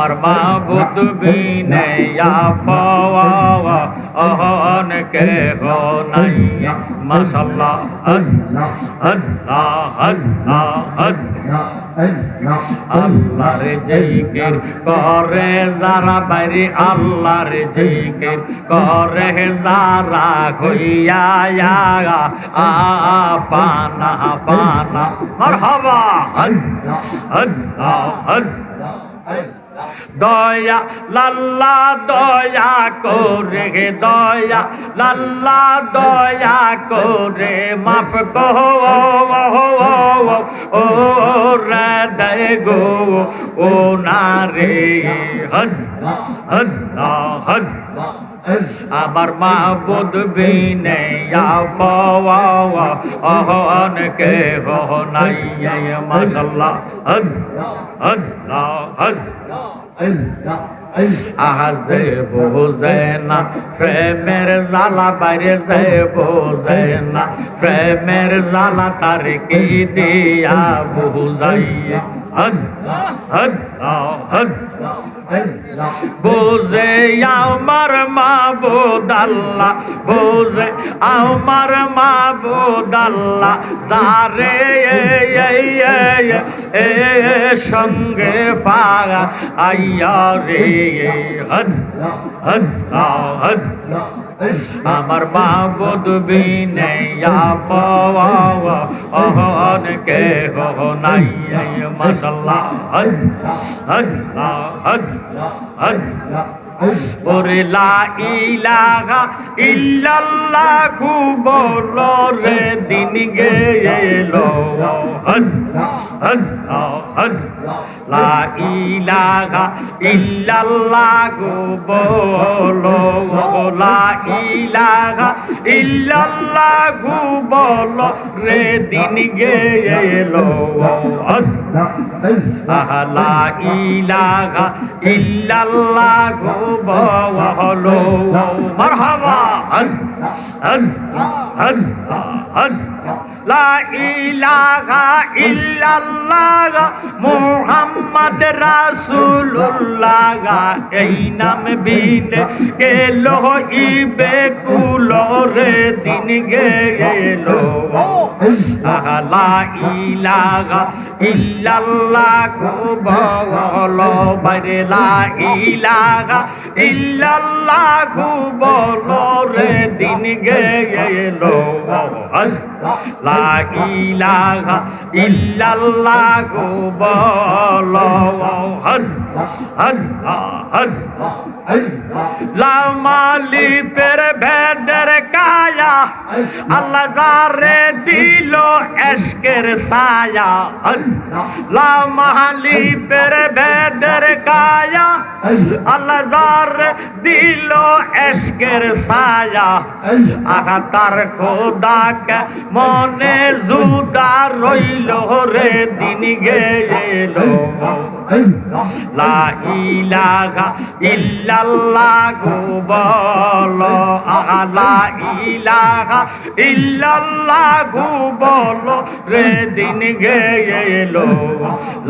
আমার মাবুদ বিনে অহন কে হো নাই মাশাল্লাহ আল্লাহ আল্লাহ আল্লাহ আল্লাহর জিকির করে যারা বাইরে, আল্লাহর জিকির করে যারা হইয়া পানা পানা মারহাবা। আল্লাহ আল্লাহ দয়া, লাল্লা দয়া করে দয়া, লাল্লা দয়া করে মাফ কহো ও দে গো ও না রে হজ হজ হজ আমার মাবুদ বিনে পাওয়া অহন কে হো নাই মাশাল্লাহ হজ যে বোঝে না প্রেমের দিয়া হজ বোঝে আমার মা বোদাল্লা বোঝে আমার মা বোদাল্লা যারে এ সঙ্গে ফাগা, আইয়া রে হজ হজ হজ আমার মাবুদ বিনে অহন কে হো নাই মাশাল্লাহ ওরে লা ইলাহা ইল্লাল্লাহু বলো রে, দিন গেলো। লা ইলাহা ইল্লাল্লাহু বলো, লা ইলাহা ইল্লাল্লাহু বলো রে, দিন গেলো। লা ইলাহা ইল্লাল্লাহু বলো মারহাবা। হজ হজ হজ হজ লা ইলাহা ইল্লাল্লাহ, মুহাম্মদ রাসূলুল্লাহ। এই নাম বিনে গেল, ইবে কুলরে দিন গেল। লা ইলাহা ইল্লাল্লাহ বলো বাইরে। লা ইলাহা ইল্লাল্লাহ বলো রে দিন গেল। লা ইলাহা ইল্লাল্লাহ বলো। হজ হজ হজ লামালি পের ভেদের কায়া, আল্লাহ জারে দিল এশকের সায়া লামালি পের ভেদের কায়া, আল্লাহ জারে দিল এশকের সায়া আহা, তার খোদাকে মনে জুদা রইল রে, দিন গেল। লা ইলাহা ইল্লাল্লাহু বলো, আলা ইলাহা ইল্লাল্লাহু বলো, রে দিন গেল,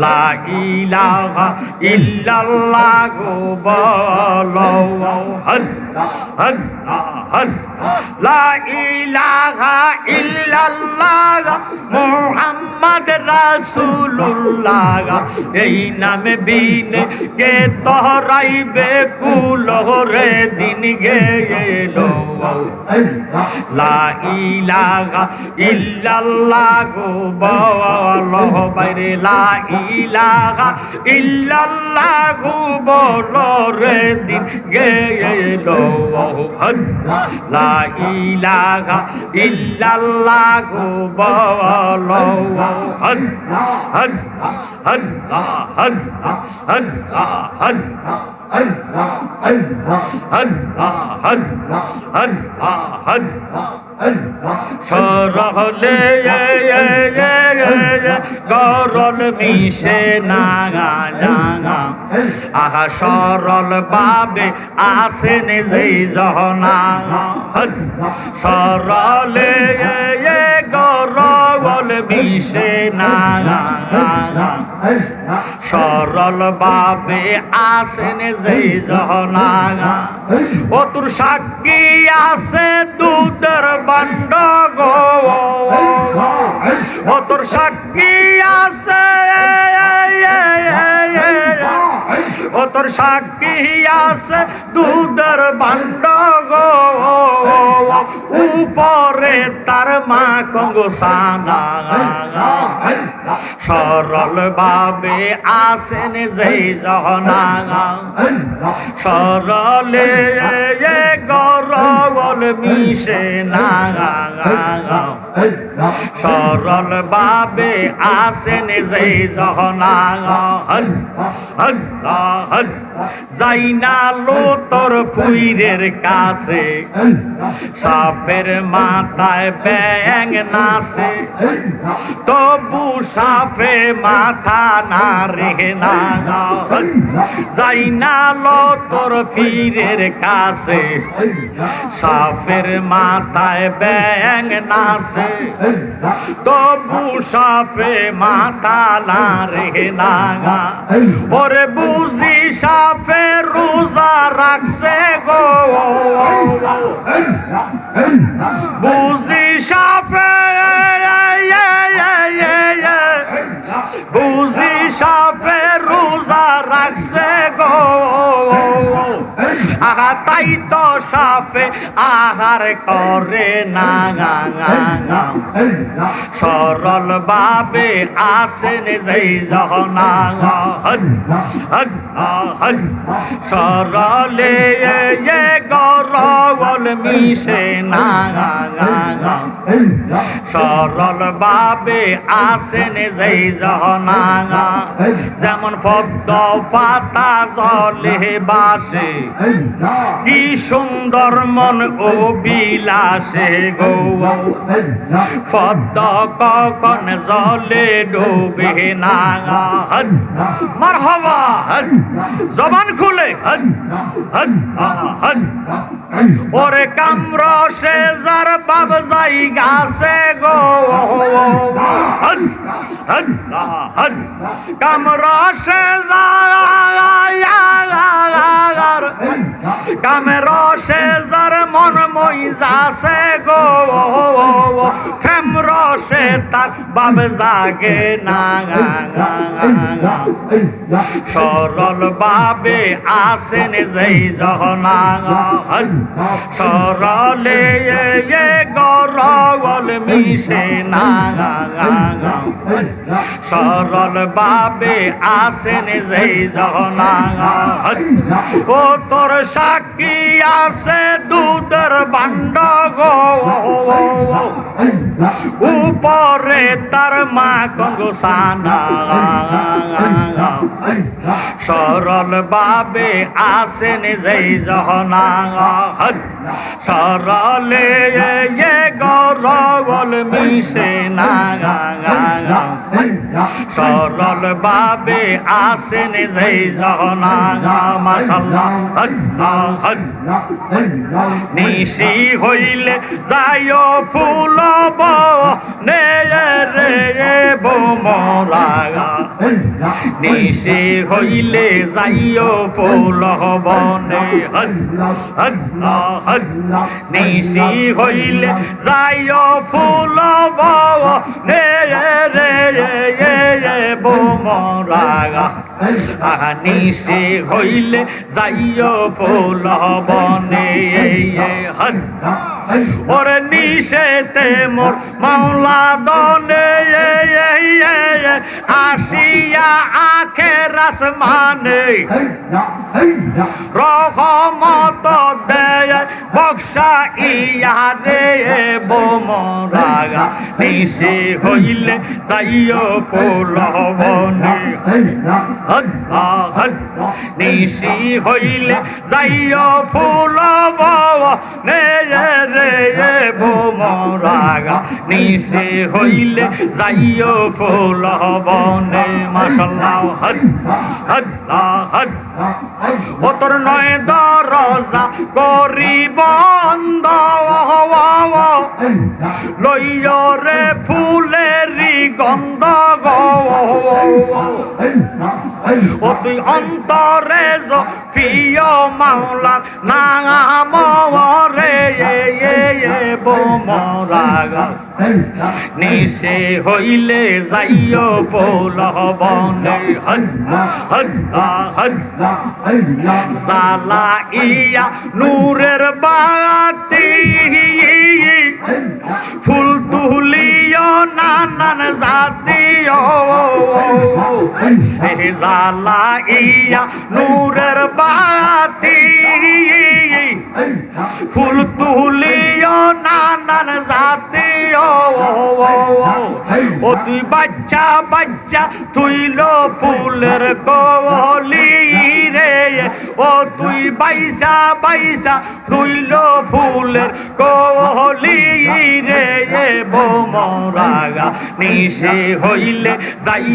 লা ইলাহা ইল্লাল্লাহু বলো হজ হজ লা ইলাহা ইল্লাল্লাহ। মুহাম্মদ রাসূলুল্লাহ। এই নামে বিন কে তহরাইবে কুল রে দিন গেল লা ইলাহা ইল্লাল্লাহ বলো বাইরে লা ইলাহা ইল্লাল্লাহ বলো রে দিন গেল লা ইলাহা ইল্লাল্লাহ বলো হজ সরহলে গরল মিশে নাগা নাগা আহা সরল বাবে আসেন যেই জহনা সরলে গরল বল মিশে না সরল বাবে আসেন যেই জহনাগা ও তোর সাক্ষী আছে দুধের বান্ড গো। ও তোর সাক্ষী আছে। ও তোর সাক্ষী আছে, দুধের বান্ড গো। উপরে তার মা কঙ্গসানা। সরল ভাবে আসেন যেই জহনাগা সরলে গরবল মিশে না। সরল বাবে আসেন যেই জহনাগা যাই না লো তোর ফুইরের কাছে, সাপের মাথায় ব্যাং নাচে। তবু সাপে মাথা না রেখে না যাই না লো তোর ফিরের কাছে, সাপের মাথায় ব্যাং নাচে। তবু সাপে মাথা না রেখে না ওরে বুঝি সাপে রোজা রাখছে গো সাপে আহার করে না সরল বাবে আসেন যেই জহনা সরলে মিশে না সরল ভাবে আসেন যেই জহনা যেমন পদ্ম পাতা জলে বাসে, কি সুন্দর মন ও বিলাসে গো পদ্ম কখন জলে ডুবে না মার হবা জবান খুলে। হদ হদ হদ ওরে কামর সে যার বাব যাই গাছে গো। কামর সে যার কামের যার মন মই যাছে গো। খেমর সে তার বাব জাগে না সরল বাবে আসেন যেই জহনা সরলে গরল মিশে না সরল বাবে আসেন যেই জহনা ও তোর সাক্ষী আছে দুধের বান্ড গো উপরে তার মা কঙ্গসানা সরল বাবে আসেন যেই জহনা। সরলে গরল মিশে না। সরল বাবে আসেন যেই জহনা। মাসাল্লাহ নিশি হইলে যাইও ফুল নিশি হইলে যাইও ফুল বনে। নিশি হইলে যাইও ফুল নে রে বোমরা নিশে হইলে যাইও ফুল বনে। হদ ওরে নিশেতে মোর মাওলা দনে? আসিয়া আখের আসমানে। রহমত দেয় বক্সা ইয়া রে বোমরাগা, নিশে হইলে যাইও ফুল বনে নিশি হইলে যাইও ফুল নে রে বোমরাগা, নিশি হইলে যাইও ফুল বনে মাসাল্লাহ হদ হদ হদ অতর নয় দরজা করি বন্ধ লইয় রে ফুলেরি গন্ধ ও তুই অন্তরে প্রিয় মাওলার নাঙা মরে বোমরা গা নিশে হইলে যাইও পোল বনে হজ হজ হজ জালা ইয়া নূরের বাতি। ফুল তুলিও নানান জাতিও জালা নূরের বাতি। ফুল তুলিও নানান জাতিও ও তুই বাচ্চা বাচ্চা তুইল ফুলের কলি রে। ও তুই বাইসা বাইসা তুইল ফুলের কলি রে। বোমরাগা, নিশে হইলে যাইও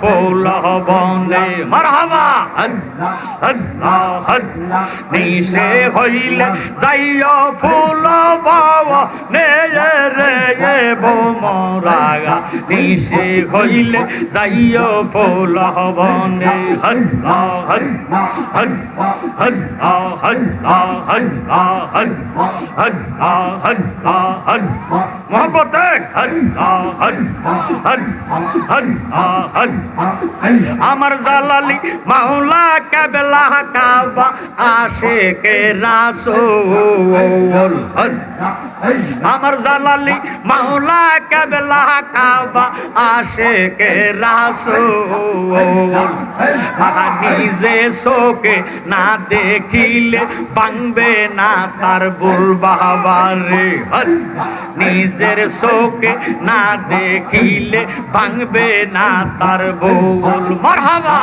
ফুল বনে মারহাবা। নিশে হইলে যাইও ফুল বনে রে বোমরাগা। নিশে হইলে যাইও ফুল বনে আল্লাহ আল্লাহ আল্লাহ আল্লাহ আল্লাহ আল্লাহ আল্লাহ আল্লাহ আল্লাহ মোহব্বতে আল্লাহ আল্লাহ আল্লাহ আল্লাহ আমার জালালি মাওলা কাবলা কাবা আশেকে রাসূল। আমার জালালি মাওলা কাবলা কাবা আশেকে রাসূল। আহা নিজে চোখে না দেখিলে বাংবে না তার বুল বাবারে নিজের চোখে না দেখিলে ভাঙবে না তার বউল মারহাবা।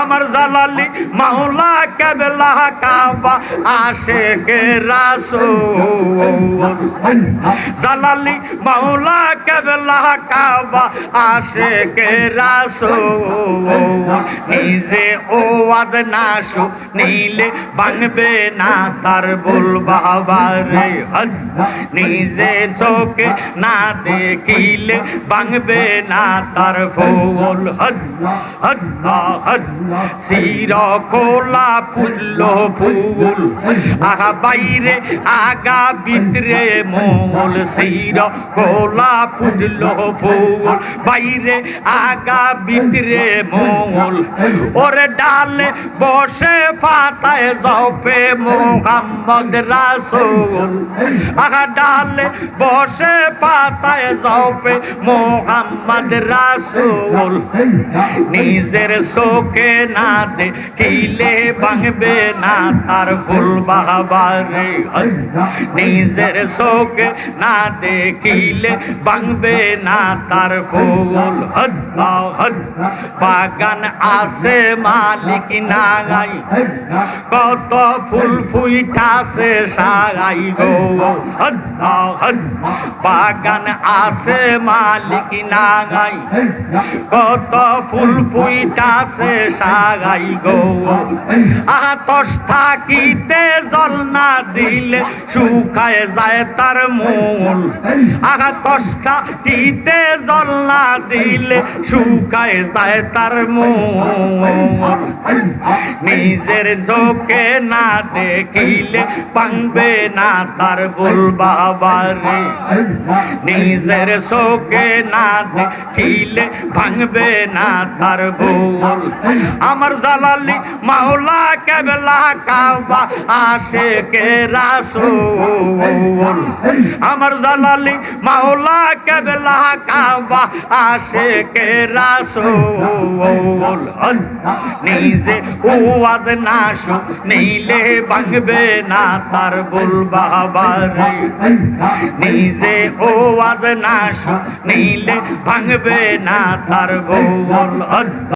আমার জালালি মাওলা কেবলা কাবা আশে কে রাসূল। জালালি মাওলা কেবলা কাবা আশে কে রাসূল। নিজে ওয়াজ না শু নিলে ভাঙবে না তার বল বাবারে নিজে চোখে না দেখিলে ভাঙবে না তার ফুল শির কোলা ফুটল ফুল। আহা বাইরে আগা ভিতরে মোল শির, কোলা ফুটল ফুল। বাইরে আগা ভিতরে মোল। ওরে ডালে বসে পাতায় জপে মোহাম্মদ রাসূল। আহা ডালে বসে পাতায় জপে মোহাম্মদ রাসূল। নিজের চোখে না দেখিলে ভাঙবে না তার ফুল। বাবারে, নিজের চোখে না দেখিলে ভাঙবে না তার ফুল। বাগান আছে মালিক নাগাই কত ফুল ফুইটাছে সাগাই গো। বাগান আছে মালিক নাগাই কত ফুল ফুইটাছে সাগাই গো। আতস থাকিতে জল না দিলে শুকায় যায় তার মূল। আতস থাকিতে জল না দিলে শুকায় যায় তার মূল। নিজের চোখে না দেখিলে পাংবে না তার বল বাবারে। নিজের চোখে না দেখিলে ভাঙবে না তার বল আমার জালালি মাওলা কেবলা কাবা আসে কে রাসূল। আমার জালালি মাওলা কেবলা কাবা আসে কে রাসূল। নিজে ওয়াজ না শু নিলে ভাঙবে না তার বল বাবারে। নিজে ওয়াজ না শু নিলে ভাঙবে না তার বল